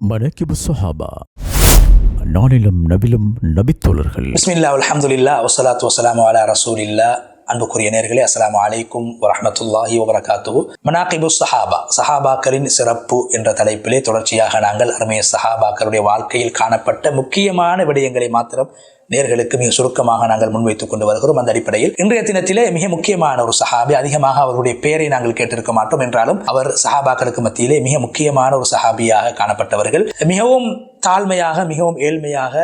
மனக்கிபு சஹாபா நானிலும் நபிலும் நபித்தோழர்கள் பிஸ்மில்லா அல்ஹம்துலில்லா வசலாத்து வசலாமு அலா ரசூலில்லா அன்புக்குரிய நேர்களே அஸ்லாம் அலைக்கும் வரமத்துல்லாஹி வபரகாத்துஹு. மனாகிபு சஹாபா சஹாபாக்களின் சிறப்பு என்ற தலைப்பிலே தொடர்ச்சியாக நாங்கள் அருமைய சஹாபாக்களுடைய வாழ்க்கையில் காணப்பட்ட முக்கியமான விடயங்களை மாத்திரம் நேர்களுக்கு மிக சுருக்கமாக நாங்கள் முன்வைத்துக் கொண்டு வருகிறோம். அந்த அடிப்படையில் இன்றைய தினத்திலே மிக முக்கியமான ஒரு சஹாபி அதிகமாக அவருடைய பெயரை நாங்கள் கேட்டிருக்க மாட்டோம். என்றாலும் அவர் சஹாபாக்களுக்கு மத்தியிலே மிக முக்கியமான ஒரு சஹாபியாக காணப்பட்டவர்கள். மிகவும் தாழ்மையாக மிகவும் ஏழ்மையாக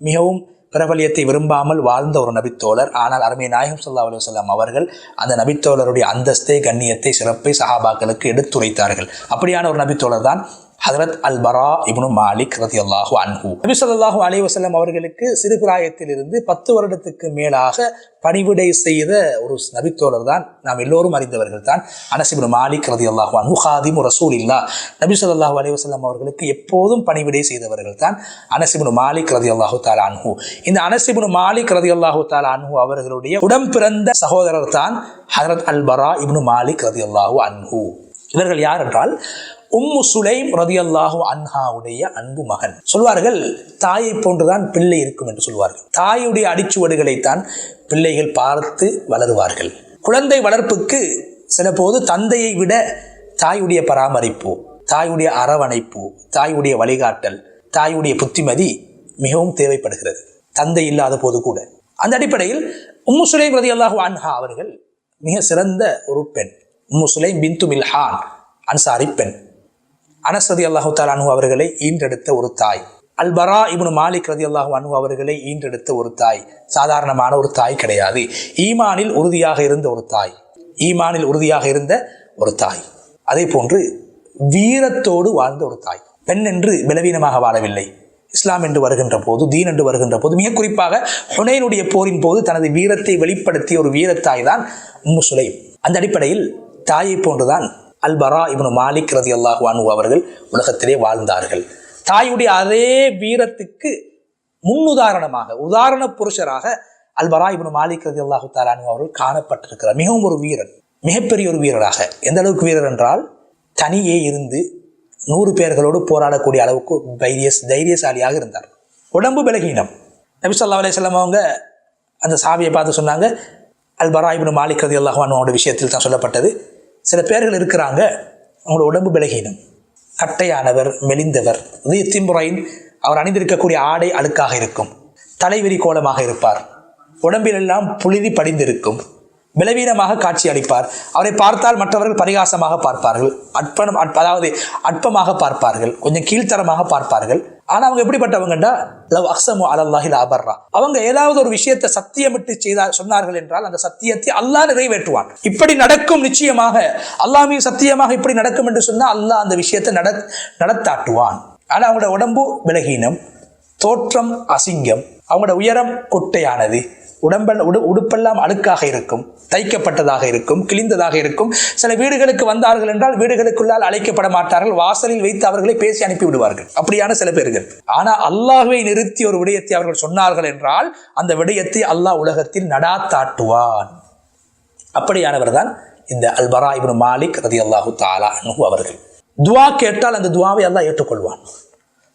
மிகவும் பிரபலியத்தை விரும்பாமல் வாழ்ந்த ஒரு நபித்தோழர். ஆனால் அருமை நாயகம் சொல்லா அலுவலாம் அவர்கள் அந்த நபித்தோழருடைய அந்தஸ்தை கண்ணியத்தை சிறப்பை சஹாபாக்களுக்கு எடுத்துரைத்தார்கள். அப்படியான ஒரு நபித்தோழர் தான் ஹதரத் அல் பரா இப்னு மாலிக் ரதி அல்லாஹு அன்ஹு. நபி ஸல்லல்லாஹு அலைஹி வஸல்லம் அவர்களுக்கு சிறுபிராயத்திலிருந்து பத்து வருடத்துக்கு மேலாக பணிவிடை செய்த ஒரு நபித்தோழர் தான் நாம் எல்லோரும் அறிந்தவர்கள் தான். அனசிபின் மாலிக் ரதி அல்லாஹு அன்ஹு ஹாதிம் ரசூல் இல்லா நபி ஸல்லல்லாஹு அலைஹி அவர்களுக்கு எப்போதும் பணிவிடை செய்தவர்கள் தான் அனசிபின் மாலிக் ரதி அல்லாஹு தாலா அன்ஹூ. இந்த அனசிபின் மாலிக் ரதி அல்லாஹு தாலா அன்ஹு அவர்களுடைய உடம் பிறந்த சகோதரர் தான் ஹதரத் அல் பரா இப்னு மாலிக் ரதி அல்லாஹு அன்ஹு. இவர்கள் யார் என்றால் உம்மு சுலைம் ரதியல்லாஹு அன்ஹாவுடைய அன்பு மகன். சொல்வார்கள் தாயை போன்றுதான் பிள்ளை இருக்கும் என்று சொல்வார்கள். தாயுடைய அடிச்சுவடுகளைத்தான் பிள்ளைகள் பார்த்து வளருவார்கள். குழந்தை வளர்ப்புக்கு சில போது தந்தையை விட தாயுடைய பராமரிப்பு தாயுடைய அரவணைப்பு தாயுடைய வழிகாட்டல் தாயுடைய புத்திமதி மிகவும் தேவைப்படுகிறது. தந்தை இல்லாத போது கூட. அந்த அடிப்படையில் உம்மு சுலைம் ரதியல்லாஹு அன்ஹா அவர்கள் மிக சிறந்த ஒரு பெண். உம்மு சுலைம் பிந்து மில்ஹான் அன்சாரி பெண். அனஸ்ரதி அல்லாஹு தாலானு அவர்களை ஈன்றெடுத்த ஒரு தாய். அல்பரா இவனு மாலிக் ரதி அல்லாஹு அனு அவர்களை ஈன்றெடுத்த ஒரு தாய். சாதாரணமான ஒரு தாய் கிடையாது. ஈமானில் உறுதியாக இருந்த ஒரு தாய். ஈமானில் உறுதியாக இருந்த ஒரு தாய். அதே போன்று வீரத்தோடு வாழ்ந்த ஒரு தாய். பெண் என்று பலவீனமாக வாழவில்லை. இஸ்லாம் என்று வருகின்ற போது தீன் என்று வருகின்ற போது மிக குறிப்பாக ஹுனைனுடைய போரின் போது தனது வீரத்தை வெளிப்படுத்திய ஒரு வீரத்தாய் தான் உம்மு சுலைம். அந்த அடிப்படையில் தாயை போன்றுதான் அல்பரா இவனு மாலிக் ரதி அல்லாஹு அவர்கள் உலகத்திலே வாழ்ந்தார்கள். தாயுடைய அதே வீரத்துக்கு முன்னுதாரணமாக உதாரண புருஷராக அல்பரா இவனு மாலிக் ரதி அல்லாஹு தாலானு அவர்கள் காணப்பட்டிருக்கிறார். மிகவும் ஒரு வீரன் மிகப்பெரிய ஒரு வீரராக. எந்த அளவுக்கு வீரர் என்றால் தனியே இருந்து நூறு பேர்களோடு போராடக்கூடிய அளவுக்கு தைரிய தைரியசாலியாக இருந்தார். உடம்பு பலகீனம். நபிசல்லா அலையம் அவங்க அந்த சாவியை பார்த்து சொன்னாங்க அல்பரா இப்னு மாலிக் ரதி அல்லாஹானோட விஷயத்தில் தான் சொல்லப்பட்டது. சில பேர்கள் இருக்கிறாங்க. அவங்களோட உடம்பு பலகீனம். கட்டையானவர் மெலிந்தவர். இது திம்புரையின் அவர் அணிந்திருக்கக்கூடிய ஆடை அழுக்காக இருக்கும். தலைவிரி கோலமாக இருப்பார். உடம்பிலெல்லாம் புழுதி படிந்திருக்கும். பலவீனமாக காட்சி அளிப்பார். அவரை பார்த்தால் மற்றவர்கள் பரிகாசமாக பார்ப்பார்கள். அற்பனம் அதாவது அற்பமாக பார்ப்பார்கள். கொஞ்சம் கீழ்த்தரமாக பார்ப்பார்கள். ஆனா அவங்க எப்படிப்பட்டவங்கண்டா? லவ் அக்ஸமு அலல்லாஹில் அபர்ரா அவங்க ஏதாவது ஒரு விஷயத்தை சத்தியமிட்டு செய்தா சொன்னார்கள் என்றால் அந்த சத்தியத்தை அல்லாஹ் நிறைவேற்றுவான். இப்படி நடக்கும் நிச்சயமாக அல்லாமையும் சத்தியமாக இப்படி நடக்கும் என்று சொன்னால் அல்லாஹ் அந்த விஷயத்தை நட நடத்தாட்டுவான். ஆனால் அவங்களோட உடம்பு விலகீனம் தோற்றம் அசிங்கம் அவங்களோட உயரம் கொட்டையானது. உடம்பல் உடு உடுப்பெல்லாம் அழுக்காக இருக்கும் தைக்கப்பட்டதாக இருக்கும் கிழிந்ததாக இருக்கும். சில வீடுகளுக்கு வந்தார்கள் என்றால் வீடுகளுக்குள்ளால் அழைக்கப்பட மாட்டார்கள். வாசலில் வைத்து அவர்களை பேசி அனுப்பி விடுவார்கள். அப்படியான சில பேர்கள். ஆனால் அல்லாஹுவை நிறுத்தி ஒரு விடயத்தை அவர்கள் சொன்னார்கள் என்றால் அந்த விடயத்தை அல்லாஹ் உலகத்தில் நடாத்தாட்டுவான். அப்படியானவர் தான் இந்த அல்பரா இப்னு மாலிக் ரதி அல்லாஹு தாலா அனுகு அவர்கள். துவா கேட்டால் அந்த துவாவை அல்லாஹ் ஏற்றுக்கொள்வான்.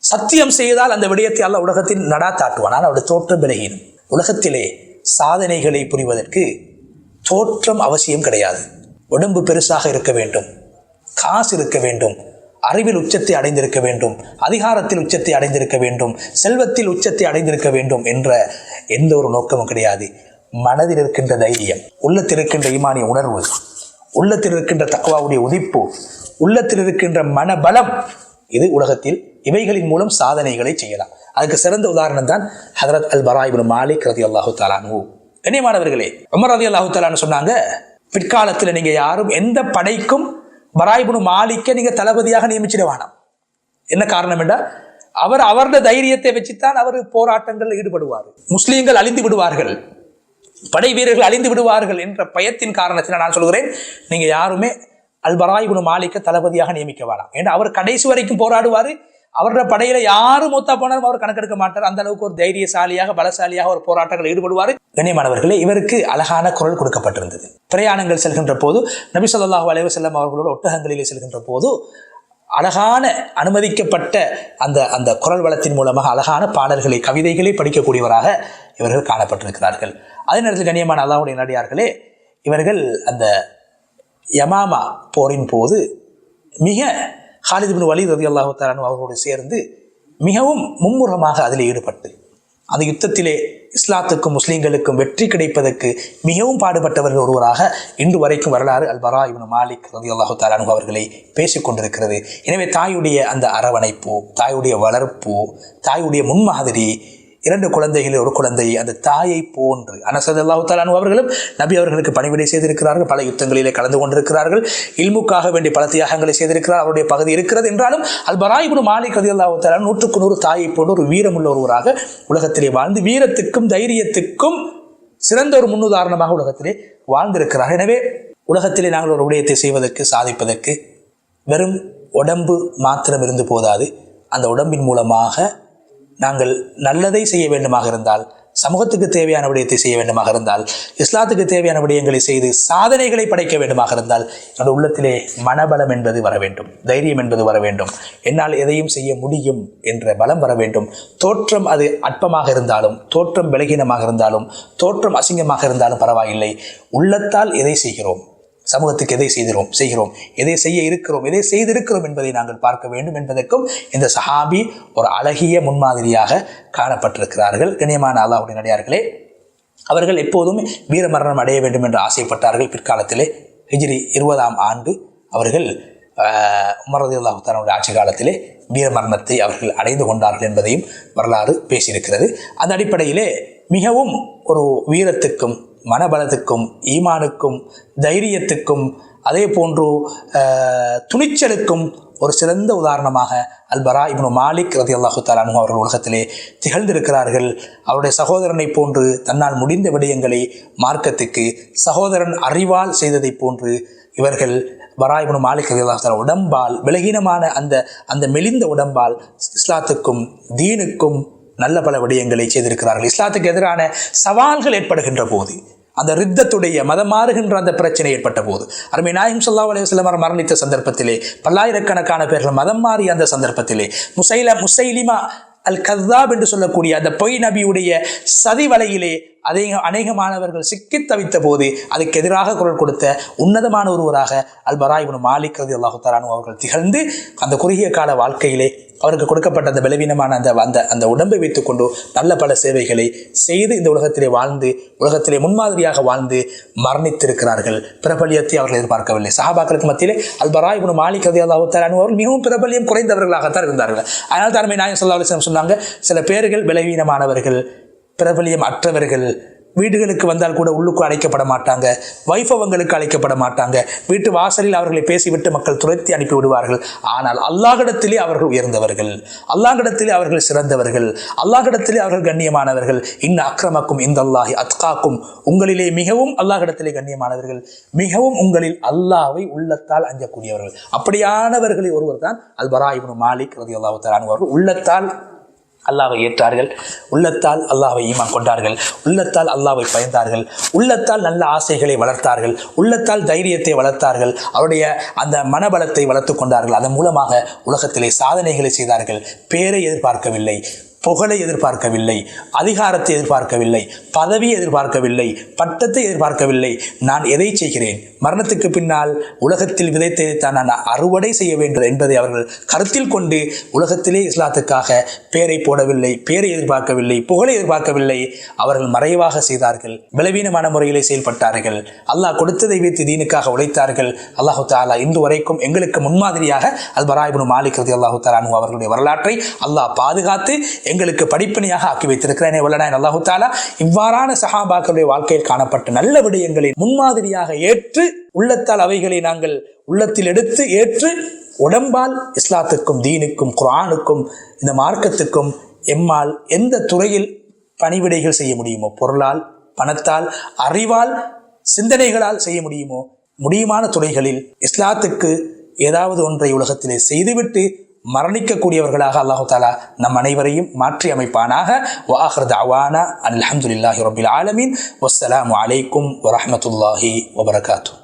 சத்தியம் செய்தால் அந்த விடயத்தை அல்ல உலகத்தில் நடாத்தாட்டுவான். ஆனால் அவருடைய தோற்றம் விலகினும் உலகத்திலே சாதனைகளை புரிவதற்கு தோற்றம் அவசியம் கிடையாது. உடம்பு பெருசாக இருக்க வேண்டும். காசு இருக்க வேண்டும். அறிவில் உச்சத்தை அடைந்திருக்க வேண்டும். அதிகாரத்தில் உச்சத்தை அடைந்திருக்க வேண்டும். செல்வத்தில் உச்சத்தை அடைந்திருக்க வேண்டும் என்ற எந்த ஒரு நோக்கமும் கிடையாது. மனதில் இருக்கின்ற தைரியம் உள்ளத்தில் இருக்கின்ற ஈமானிய உணர்வு உள்ளத்தில் இருக்கின்ற தக்குவாவுடைய உதிப்பு உள்ளத்தில் இருக்கின்ற மனபலம் இது உலகத்தில் இவைகளின் மூலம் சாதனைகளை செய்யலாம். அதுக்கு சிறந்த உதாரணம் தான் ஹதரத் அல் பராயிபின் மாலிக் ரதி அல்லாஹு தாலானு கண்ணியமானவர்களே உமர் ரதி அல்லாஹு தாலான்னு சொன்னாங்க பிற்காலத்தில் நீங்க யாரும் எந்த படைக்கும் பராயிபுனு மாலிக்க நீங்க தளபதியாக நியமிச்சிட வேணாம் என்ன காரணம் என்றால் அவர் அவரது தைரியத்தை வச்சுத்தான் அவர் போராட்டங்களில் ஈடுபடுவார். முஸ்லீம்கள் அழிந்து விடுவார்கள். படை வீரர்கள் அழிந்து விடுவார்கள் என்ற பயத்தின் காரணத்தில் நான் சொல்கிறேன் நீங்க யாருமே அல்பராயிபுனு மாலிக்க தளபதியாக நியமிக்க வேணாம் ஏன்னா அவர் கடைசி வரைக்கும் போராடுவார் அவரோட படையில யாரும் மூத்தா போனாலும் அவர் கணக்கெடுக்க மாட்டார். அந்த அளவுக்கு ஒரு தைரியசாலியாக பலசாலியாக ஒரு போராட்டங்கள் ஈடுபடுவார். கண்ணியமானவர்களே இவருக்கு அழகான குரல் கொடுக்கப்பட்டிருந்தது. பிரயாணங்கள் செல்கின்ற போது நபி சொல்லாஹு அலைவ செல்லம் அவர்களோட ஒட்டகங்களிலே செல்கின்ற போது அழகான அனுமதிக்கப்பட்ட அந்த அந்த குரல் வளத்தின் மூலமாக அழகான பாடல்களை கவிதைகளை படிக்கக்கூடியவராக இவர்கள் காணப்பட்டிருக்கிறார்கள். அதே நேரத்தில் கண்ணியமான அல்லாஹ்வுடைய நடிகார்களே இவர்கள் அந்த யமாமா போரின் போது மிக ஹாலித் பின் வலி ரதி அல்லாஹு தலானு அவர்களோடு சேர்ந்து மிகவும் மும்முரமாக அதில் ஈடுபட்டு அந்த யுத்தத்திலே இஸ்லாத்துக்கும் முஸ்லீம்களுக்கும் வெற்றி கிடைப்பதற்கு மிகவும் பாடுபட்டவர்கள் ஒருவராக இன்று வரைக்கும் வரலாறு அல்பரா இவன் மாலிக் ரதி அல்லாஹு தாலானு அவர்களை பேசிக் கொண்டிருக்கிறது. எனவே தாயுடைய அந்த அரவணைப்பு தாயுடைய வளர்ப்பு தாயுடைய முன்மாதிரி இரண்டு குழந்தைகளில் ஒரு குழந்தை அந்த தாயை போன்று. அனசது அல்லாஹாலு அவர்களும் நபி அவர்களுக்கு பணிவிடை செய்திருக்கிறார்கள். பல யுத்தங்களிலே கலந்து கொண்டிருக்கிறார்கள். இல்முக்காக வேண்டிய பல தியாகங்களை செய்திருக்கிறார். அவருடைய பகுதி இருக்கிறது என்றாலும் அல் பராயிபுன் மாலிக் அதி அல்லாஹு நூற்றுக்கு நூறு தாயை போன்று ஒரு வீரமுள்ள ஒருவராக உலகத்திலே வாழ்ந்து வீரத்துக்கும் தைரியத்துக்கும் சிறந்த ஒரு முன்னுதாரணமாக உலகத்திலே வாழ்ந்திருக்கிறார். எனவே உலகத்திலே நாங்கள் ஒரு விடயத்தை செய்வதற்கு சாதிப்பதற்கு வெறும் உடம்பு மாத்திரம் இருந்து போதாது. அந்த உடம்பின் மூலமாக நாங்கள் நல்லதை செய்ய வேண்டுமாக இருந்தால் சமூகத்துக்கு தேவையான விடயத்தை செய்ய வேண்டுமாக இருந்தால் இஸ்லாத்துக்கு தேவையான விடயங்களை செய்து சாதனைகளை படைக்க வேண்டுமாக இருந்தால் என்னோட உள்ளத்திலே மனபலம் என்பது வர வேண்டும் தைரியம் என்பது வர வேண்டும். என்னால் எதையும் செய்ய முடியும் என்ற பலம் வர வேண்டும். தோற்றம் அது அற்பமாக இருந்தாலும் தோற்றம் விலகீனமாக இருந்தாலும் தோற்றம் அசிங்கமாக இருந்தாலும் பரவாயில்லை. உள்ளத்தால் எதை செய்கிறோம்? சமூகத்துக்கு எதை செய்கிறோம் செய்கிறோம். எதை செய்ய இருக்கிறோம்? எதை செய்திருக்கிறோம் என்பதை நாங்கள் பார்க்க வேண்டும் என்பதற்கும் இந்த சஹாபி ஒரு அழகிய முன்மாதிரியாக காணப்பட்டிருக்கிறார்கள். கண்ணியமான அல்லாஹுடைய நடிகார்களே அவர்கள் எப்போதும் வீரமரணம் அடைய வேண்டும் என்று ஆசைப்பட்டார்கள். பிற்காலத்திலே ஹிஜ்ரி இருபதாம் ஆண்டு அவர்கள் உமரது அல்லாஹுத்தானுடைய ஆட்சி காலத்திலே வீரமரணத்தை அவர்கள் அடைந்து கொண்டார்கள் என்பதையும் வரலாறு பேசியிருக்கிறது. அந்த அடிப்படையிலே மிகவும் ஒரு வீரத்துக்கும் மனபலத்துக்கும் ஈமானுக்கும் தைரியத்துக்கும் அதே போன்று துணிச்சலுக்கும் ஒரு சிறந்த உதாரணமாக அல்பரா இப்னு மாலிக் ரதி அல்லாஹு தாலானு அவர்கள் உலகத்திலே திகழ்ந்திருக்கிறார்கள். அவருடைய சகோதரனை போன்று தன்னால் முடிந்த விடயங்களை மார்க்கத்துக்கு சகோதரன் அறிவால் செய்ததைப் போன்று இவர்கள் பரா இப்னு மாலிக் ரதி அல்லாஹு தாலா உடம்பால் விலகீனமான அந்த அந்த மெலிந்த உடம்பால் இஸ்லாத்துக்கும் தீனுக்கும் நல்ல பல விடயங்களை செய்திருக்கிறார்கள். இஸ்லாத்துக்கு எதிரான சவால்கள் ஏற்படுகின்ற போது அந்த ரித்தத்துடைய மதம் மாறுகின்ற அந்த பிரச்சனை ஏற்பட்ட போது அருமை நாயம் சொல்லா அலையம் மரணித்த சந்தர்ப்பத்திலே பல்லாயிரக்கணக்கான பேர்கள் மதம் மாறிய அந்த சந்தர்ப்பத்திலே முசைல முசைலிமா அல் கதாப் என்று சொல்லக்கூடிய அந்த பொய் நபியுடைய சதி வலையிலே அதை அநேகமானவர்கள் சிக்கி தவித்த போது அதுக்கு எதிராக குரல் கொடுத்த உன்னதமான ஒருவராக அல் மாலிக் ரதி அல்லாஹு தரானு அவர்கள் திகழ்ந்து அந்த குறுகிய கால வாழ்க்கையிலே அவருக்கு கொடுக்கப்பட்ட அந்த பலவீனமான அந்த அந்த அந்த உடம்பை வைத்துக்கொண்டு நல்ல பல சேவைகளை செய்து இந்த உலகத்திலே வாழ்ந்து உலகத்திலே முன்மாதிரியாக வாழ்ந்து மரணித்திருக்கிறார்கள். பிரபலியத்தை அவர்கள் எதிர்பார்க்கவில்லை. சஹாபாக்களுக்கு மத்தியிலே அல்பரா பராயிபுன் மாலிக் ரதி அல்லாஹு தரானு அவர்கள் மிகவும் பிரபலியம் குறைந்தவர்களாகத்தான் இருந்தார்கள். அதனால் தலைமை நாயகம் சொல்லா சொன்னாங்க சில பேர்கள் பலவீனமானவர்கள் பிரபலியம் அற்றவர்கள் வீடுகளுக்கு வந்தால் கூட உள்ளுக்கு அழைக்கப்பட மாட்டாங்க. வைபவங்களுக்கு அழைக்கப்பட மாட்டாங்க. வீட்டு வாசலில் அவர்களை பேசிவிட்டு மக்கள் துரத்தி அனுப்பி விடுவார்கள். ஆனால் அல்லாஹிடத்திலே அவர்கள் உயர்ந்தவர்கள். அல்லாஹிடத்திலே அவர்கள் சிறந்தவர்கள். அல்லாஹிடத்திலே அவர்கள் கண்ணியமானவர்கள். இன்ன அக்கிரமக்கும் இந்த அல்லாஹி அத்காக்கும். உங்களிலே மிகவும் அல்லாஹிடத்திலே கண்ணியமானவர்கள். மிகவும் உங்களில் அல்லாவை உள்ளத்தால் அஞ்சக்கூடியவர்கள். அப்படியானவர்களில் ஒருவர் தான் அல் பராயிபுன் மாலிக் ரதி அல்லாஹு அவர்கள். உள்ளத்தால் அல்லாவை ஏற்றார்கள். உள்ளத்தால் அல்லாவை ஈமா கொண்டார்கள். உள்ளத்தால் அல்லாவை பயந்தார்கள். உள்ளத்தால் நல்ல ஆசைகளை வளர்த்தார்கள். உள்ளத்தால் தைரியத்தை வளர்த்தார்கள். அவருடைய அந்த மனபலத்தை வளர்த்து கொண்டார்கள். அதன் மூலமாக உலகத்திலே சாதனைகளை செய்தார்கள். பேரை எதிர்பார்க்கவில்லை. புகழை எதிர்பார்க்கவில்லை அதிகாரத்தை எதிர்பார்க்கவில்லை பதவியை எதிர்பார்க்கவில்லை பட்டத்தை எதிர்பார்க்கவில்லை. நான் எதை செய்கிறேன்? மரணத்துக்கு பின்னால் உலகத்தில் விதைத்தை தான் நான் அறுவடை செய்ய வேண்டும் என்பதை அவர்கள் கருத்தில் கொண்டு உலகத்திலே இஸ்லாத்துக்காக பேரை போடவில்லை பேரை எதிர்பார்க்கவில்லை புகழை எதிர்பார்க்கவில்லை. அவர்கள் மறைவாக செய்தார்கள் பலவீனமான முறையிலே செயல்பட்டார்கள். அல்லாஹ் கொடுத்ததை வைத்து தீனுக்காக உழைத்தார்கள். அல்லாஹு தாலா இன்று வரைக்கும் எங்களுக்கு முன்மாதிரியாக அல் பராயிபுன் மாலிக் அல்லாஹு தாலானு அவர்களுடைய வரலாற்றை அல்லாஹ் பாதுகாத்து எங்களுக்கு படிப்பணியாக ஆக்கி வைத்திருக்கிறேன் வல்லனாய் அல்லாஹு தாலா இவ்வாறான சஹாபாக்களுடைய வாழ்க்கையில் காணப்பட்ட நல்ல விடயங்களை முன்மாதிரியாக ஏற்று உள்ளத்தால் அவைகளை நாங்கள் உள்ளத்தில் எடுத்து ஏற்று உடம்பால் இஸ்லாத்துக்கும் தீனுக்கும் குரானுக்கும் இந்த மார்க்கத்துக்கும் எம்மால் எந்த துறையில் பணிவிடைகள் செய்ய முடியுமோ பொருளால் பணத்தால் அறிவால் சிந்தனைகளால் செய்ய முடியுமோ முடியுமான துறைகளில் இஸ்லாத்துக்கு ஏதாவது ஒன்றை உலகத்திலே செய்துவிட்டு மரணிக்கக்கூடியவர்களாக அல்லாஹு தாலா நம் அனைவரையும் மாற்றி அமைப்பானாக. வாஹர் அவானா அல்ஹம்துலில்லாஹி ரபில் ஆலமீன். வஸ்ஸலாம் அலைக்கும் வரமத்துல்லாஹி வபரகாத்து